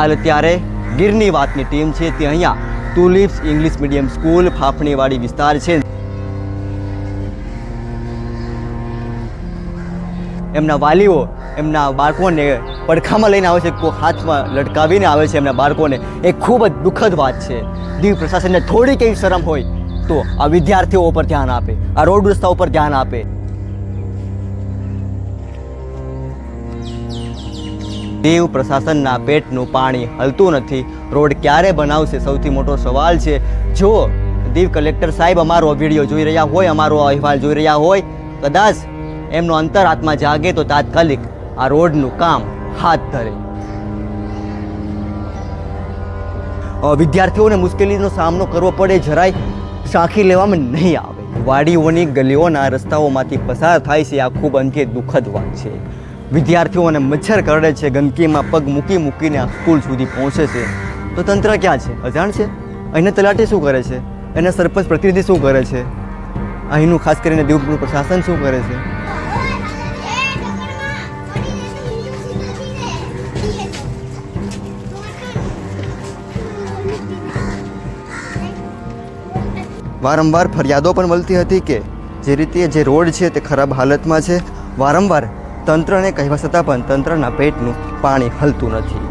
હાલ ત્યારે ગીરની વાતની ટીમ છે તે અહીંયા Tulips English medium school, Fafaniwadi વિસ્તાર છે. એમના વાલીઓ એમના બાળકોને પડખામાં લઈને આવે છે, કોઈ હાથમાં લટકાવીને આવે છે એમના બાળકોને. એ ખૂબ જ દુઃખદ વાત છે. દીવ પ્રશાસનને થોડી કંઈ શરમ હોય તો આ વિદ્યાર્થીઓ ઉપર ધ્યાન આપે, આ રોડ રસ્તા ઉપર ધ્યાન આપે. દીવ પ્રશાસનના પેટનું પાણી હલતું નથી. રોડ ક્યારે બનાવશે? સૌથી મોટો સવાલ છે, જો દીવ કલેક્ટર સાહેબ અમારો વીડિયો જોઈ રહ્યા હોય, અમારો અહેવાલ જોઈ રહ્યા હોય, કદાચ એમનો અંતરાત્મા જાગે તો તાત્કાલિક આ રોડનું કામ હાથ ધરે. વિદ્યાર્થીઓને મુશ્કેલીનો સામનો કરવો પડે, જરાય સાંખી લેવામાં નહીં આવે. વાડીઓની ગલીઓના રસ્તાઓમાંથી પસાર થાય છે, આ ખૂબ અંકે દુઃખદ વાત છે. વિદ્યાર્થીઓને મચ્છર કરડે છે, ગંદકીમાં પગ મૂકી મૂકીને આ સ્કૂલ સુધી પહોંચે છે. તો તંત્ર ક્યાં છે? અજાણ છે? અહીંના તલાટી શું કરે છે? એના સરપંચ પ્રતિનિધિ શું કરે છે? અહીંનું ખાસ કરીને દીવનું પ્રશાસન શું કરે છે? વારંવાર ફરિયાદો પણ મળતી હતી કે જે રીતે જે રોડ છે તે ખરાબ હાલતમાં છે. વારંવાર તંત્રને કહેવા છતાં પણ તંત્રના પેટનું પાણી હલતું નથી.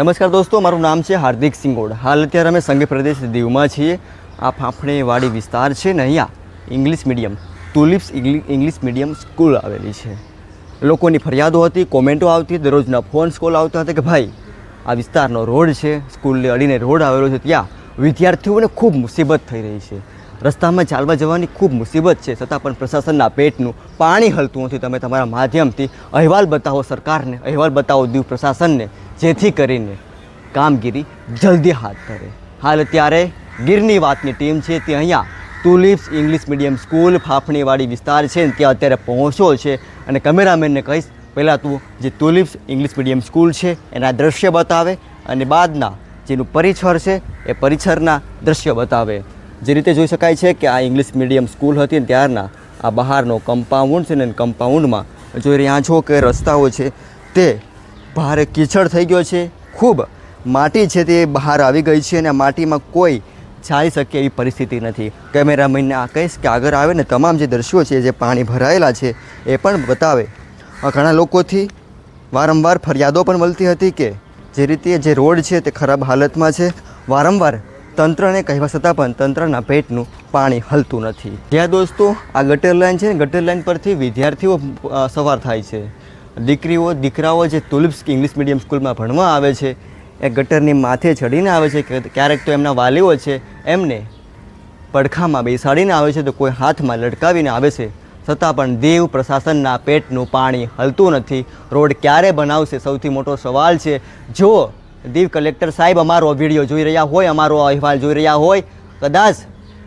નમસ્કાર દોસ્તો, મારું નામ છે હાર્દિક સિંગોડ. હાલ અત્યારે અમે સંઘ પ્રદેશ દીવમાં છીએ. આ ફાફણેવાડી વિસ્તાર છે ને અહીંયા English medium Tulips English medium school આવેલી છે. લોકોની ફરિયાદો હતી, કોમેન્ટો આવતી, દરરોજના ફોન કોલ આવતા હતા કે ભાઈ, આ વિસ્તારનો રોડ છે, સ્કૂલને અડીને રોડ આવેલો છે, ત્યાં વિદ્યાર્થીઓને ખૂબ મુસીબત થઈ રહી છે. રસ્તામાં ચાલવા જવાની ખૂબ મુસીબત છે. છતાં પણ પ્રશાસનના પેટનું પાણી હલતું નથી. તમે તમારા માધ્યમથી અહેવાલ બતાવો સરકારને. અહેવાલ બતાવો દીવ પ્રશાસનને. જેથી કરીને કામગીરી જલ્દી હાથ ધરે. હાલ અત્યારે ગીરની વાતની ટીમ છે તે અહીંયા Tulips English medium school, Fafaniwadi વિસ્તાર છે ને ત્યાં અત્યારે પહોંચ્યો છે. અને કેમેરામેનને કહીશ, પહેલાં તું જે તુલિપ્સ ઇંગ્લિશ મીડિયમ સ્કૂલ છે એના દ્રશ્ય બતાવે અને બાદના જેનું પરિસર છે એ પરિસરના દ્રશ્ય બતાવે. જે રીતે જોઈ શકાય છે કે આ ઇંગ્લિશ મીડિયમ સ્કૂલ હતી ત્યારના આ બહારનો કમ્પાઉન્ડ છે ને કમ્પાઉન્ડમાં જોઈ રહ્યા છો કે રસ્તાઓ છે તે ભારે કીચડ થઈ ગયો છે. ખૂબ માટી છે તે બહાર આવી ગઈ છે અને માટીમાં કોઈ ચાલી શકે એવી પરિસ્થિતિ નથી. કેમેરામેનને આ કહીશ કે આગળ આવે ને તમામ જે દ્રશ્યો છે, જે પાણી ભરાયેલા છે, એ પણ બતાવે. ઘણા લોકોથી વારંવાર ફરિયાદો પણ મળતી હતી કે જે રીતે જે રોડ છે તે ખરાબ હાલતમાં છે. વારંવાર તંત્રને કહેવા છતાં પણ તંત્રના પેટનું પાણી હલતું નથી. જ્યાં દોસ્તો, આ ગટર લાઈન છે ગટર લાઈન પરથી વિદ્યાર્થીઓ સવાર થાય છે. દીકરીઓ, દીકરાઓ જે તુલિપ્સ ઇંગ્લિશ મીડિયમ સ્કૂલમાં ભણવા આવે છે, એ ગટરની માથે ચડીને આવે છે ક્યારેક તો એમના વાલીઓ છે, એમને પડખામાં બેસાડીને આવે છે, તો કોઈ હાથમાં લટકાવીને આવે છે. છતાં પણ દેવ પ્રશાસનના પેટનું પાણી હલતું નથી. રોડ ક્યારે બનાવશે? સૌથી મોટો સવાલ છે. જો દીવ કલેક્ટર સાહેબ અમારો વીડિયો જોઈ રહ્યા હોય, અમારો અહેવાલ જોઈ રહ્યા હોય, કદાચ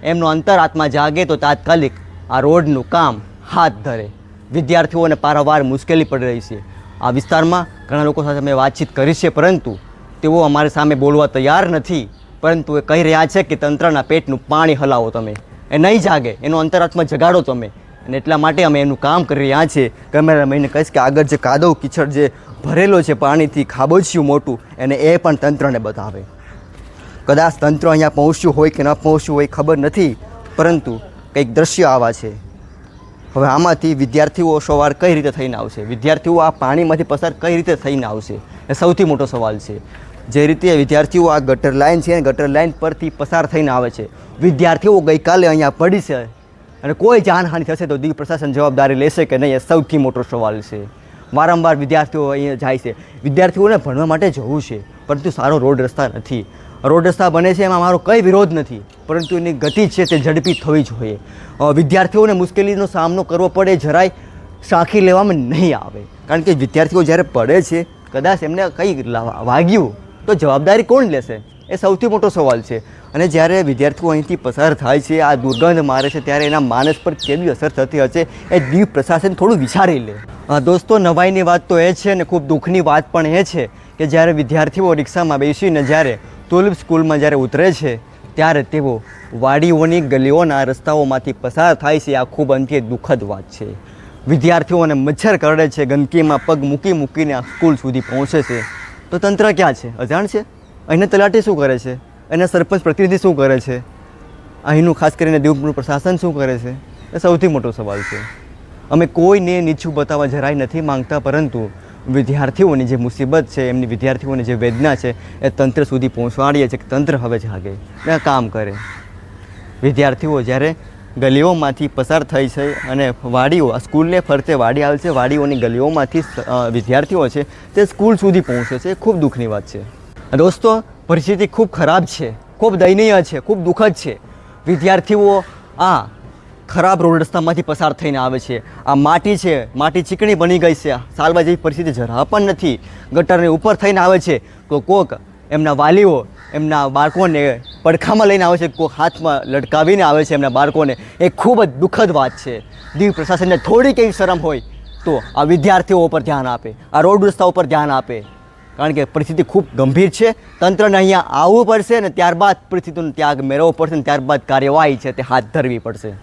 એમનો અંતરાત્મા જાગે તો તાત્કાલિક આ રોડનું કામ હાથ ધરે. વિદ્યાર્થીઓને પારાવાર મુશ્કેલી પડી રહી છે. આ વિસ્તારમાં ઘણા લોકો સાથે અમે વાતચીત કરી છે, પરંતુ તેઓ અમારી સામે બોલવા તૈયાર નથી. પરંતુ એ કહી રહ્યા છે કે તંત્રના પેટનું પાણી હલાવો તમે. એ નહીં જાગે, એનો અંતરાત્મા જગાડો તમે. અને એટલા માટે અમે એનું કામ કરી રહ્યા છીએ. કેમેરામેનને કહીશ કે આગળ જે કાદવ કીચડ જે ભરેલો છે પાણીથી ખાબોચિયું મોટું એને એ પણ તંત્રને બતાવે. કદાચ તંત્ર અહીંયા પહોંચ્યું હોય કે ન પહોંચ્યું હોય ખબર નથી, પરંતુ કંઈક દ્રશ્ય આવા છે. હવે આમાંથી વિદ્યાર્થીઓ સવાર કઈ રીતે થઈને આવશે? વિદ્યાર્થીઓ આ પાણીમાંથી પસાર કઈ રીતે થઈને આવશે? એ સૌથી મોટો સવાલ છે. જે રીતે વિદ્યાર્થીઓ આ ગટર લાઈન છે ગટર લાઇન પરથી પસાર થઈને આવે છે. વિદ્યાર્થીઓ ગઈકાલે અહીંયા પડી છે અને કોઈ જાનહાનિ થશે તો દીવ પ્રશાસન જવાબદારી લેશે કે નહીં એ સૌથી મોટો સવાલ છે. વારંવાર વિદ્યાર્થીઓ અહીંયા જાય છે. વિદ્યાર્થીઓને ભણવા માટે જવું છે, પરંતુ સારો રોડ રસ્તા નથી. રોડ રસ્તા બને છે એમાં મારો કંઈ વિરોધ નથી, પરંતુ એની ગતિ છે તે ઝડપી થવી જોઈએ. વિદ્યાર્થીઓને મુશ્કેલીનો સામનો કરવો પડે, જરાય સાંખી લેવામાં નહીં આવે. કારણ કે વિદ્યાર્થીઓ જ્યારે પડે છે, કદાચ એમને કંઈ વાગ્યું તો જવાબદારી કોણ લેશે? એ સૌથી મોટો સવાલ છે. અને જ્યારે વિદ્યાર્થીઓ અહીંથી પસાર થાય છે, આ દુર્ગંધ મારે છે, ત્યારે એના માનસ પર કેવી અસર થતી હશે એ દીવ પ્રશાસન થોડું વિચારી લે. દોસ્તો, નવાઈની વાત તો એ છે અને ખૂબ દુઃખની વાત પણ એ છે કે જ્યારે વિદ્યાર્થીઓ રિક્ષામાં બેસીને જ્યારે તુલિપ સ્કૂલમાં જ્યારે ઉતરે છે, ત્યારે તેઓ વાડીઓની ગલીઓના રસ્તાઓમાંથી પસાર થાય છે. આ ખૂબ અંતે દુઃખદ વાત છે. વિદ્યાર્થીઓને મચ્છર કરડે છે, ગંદકીમાં પગ મૂકી મૂકીને આ સ્કૂલ સુધી પહોંચે છે. તો તંત્ર ક્યાં છે? અજાણ છે? અહીંના તલાટી શું કરે છે? અહીંના સરપંચ પ્રતિનિધિ શું કરે છે? અહીંનું ખાસ કરીને દીવનું પ્રશાસન શું કરે છે? એ સૌથી મોટો સવાલ છે. અમે કોઈને નીચું બતાવવા જરાય નથી માંગતા, પરંતુ વિદ્યાર્થીઓની જે મુસીબત છે, એમની વિદ્યાર્થીઓની જે વેદના છે, એ તંત્ર સુધી પહોંચાડીએ છીએ કે તંત્ર હવે જાગે ને કામ કરે. વિદ્યાર્થીઓ જ્યારે ગલીઓમાંથી પસાર થઈ છે અને વાડીઓ સ્કૂલને ફરતે વાડી આવે છે, વાડીઓની ગલીઓમાંથી વિદ્યાર્થીઓ છે, તે સ્કૂલ સુધી પહોંચે છે, એ ખૂબ દુઃખની વાત છે. દોસ્તો, પરિસ્થિતિ ખૂબ ખરાબ છે. ખૂબ દયનીય છે, ખૂબ દુઃખદ છે. વિદ્યાર્થીઓ આ ખરાબ રોડ રસ્તામાંથી પસાર થઈને આવે છે. આ માટી છે, માટી ચીકણી બની ગઈ છે. સાલવા જેવી પરિસ્થિતિ જરા પણ નથી. ગટરની ઉપર થઈને આવે છે તો કોક એમના વાલીઓ, એમના બાળકોને પડખામાં લઈને આવે છે, કોક હાથમાં લટકાવીને આવે છે એમના બાળકોને. એ ખૂબ જ દુઃખદ વાત છે. દીવ પ્રશાસનને થોડીક એવી શરમ હોય તો આ વિદ્યાર્થીઓ ઉપર ધ્યાન આપે. આ રોડ રસ્તા ઉપર ધ્યાન આપે. કારણ કે પરિસ્થિતિ ખૂબ ગંભીર છે. તંત્રને અહીંયા આવવું પડશે અને ત્યારબાદ પરિસ્થિતિનો ત્યાગ મેળવવો પડશે અને ત્યારબાદ કાર્યવાહી છે તે હાથ ધરવી પડશે.